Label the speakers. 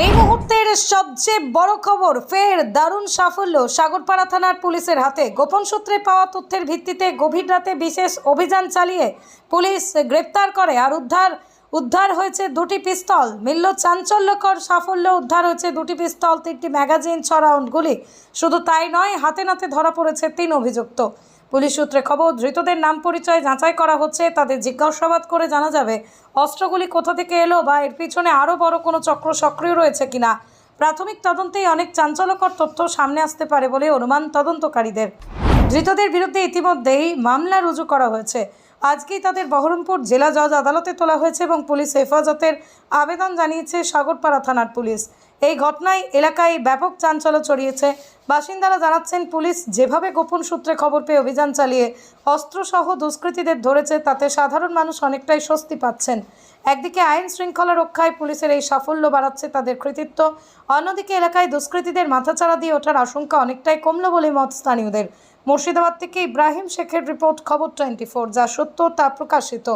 Speaker 1: এই মুহূর্তের সবচেয়ে বড় খবর, ফের দারুণ সাফল্য সাগরপাড়া থানার পুলিশের হাতে। গোপন সূত্রে পাওয়া তথ্যের ভিত্তিতে গভীর রাতে বিশেষ অভিযান চালিয়ে পুলিশ গ্রেপ্তার করে আর উদ্ধার উদ্ধার হয়েছে দুটি পিস্তল। মিলল চাঞ্চল্যকর সাফল্য, উদ্ধার হয়েছে দুটি পিস্তল, তিনটি ম্যাগাজিন ছ রাউন্ড গুলি। শুধু তাই নয়, হাতে নাতে ধরা পড়েছে তিন অভিযুক্ত। পুলিশ সূত্রে খবর, ধৃতদের নাম পরিচয় যাচাই করা হচ্ছে। তাদের জিজ্ঞাসাবাদ করে জানা যাবে, অস্ত্রগুলি কোথা থেকে এলো বা এর পিছনে আরও বড় কোনো চক্র সক্রিয় রয়েছে কিনা। প্রাথমিক তদন্তেই অনেক চাঞ্চল্যকর তথ্য সামনে আসতে পারে বলে অনুমান তদন্তকারীদের। ধৃতদের বিরুদ্ধে ইতিমধ্যেই মামলা রুজু করা হয়েছে। আজকেই তাদের বহরমপুর জেলা জজ আদালতে তোলা হয়েছে এবং পুলিশ হেফাজতের আবেদন জানিয়েছে সাগরপাড়া থানার পুলিশ। এই ঘটনায় এলাকায় ব্যাপক চাঞ্চল্য ছড়িয়েছে। বাসিন্দারা জানাচ্ছেন, পুলিশ যেভাবে গোপন সূত্রে খবর পেয়ে অভিযান চালিয়ে অস্ত্রসহ দুষ্কৃতীদের ধরেছে, তাতে সাধারণ মানুষ অনেকটাই স্বস্তি পাচ্ছেন। একদিকে আইন শৃঙ্খলা রক্ষায় পুলিশের এই সাফল্য বাড়াচ্ছে তাদের কৃতিত্ব, অন্যদিকে এলাকায় দুষ্কৃতীদের মাথাচাড়া দিয়ে ওঠার আশঙ্কা অনেকটাই কমল বলে মত স্থানীয়দের। মুর্শিদাবাদ থেকে ইব্রাহিম শেখের রিপোর্ট, খবর টোয়েন্টি যা সত্য তা প্রকাশিত।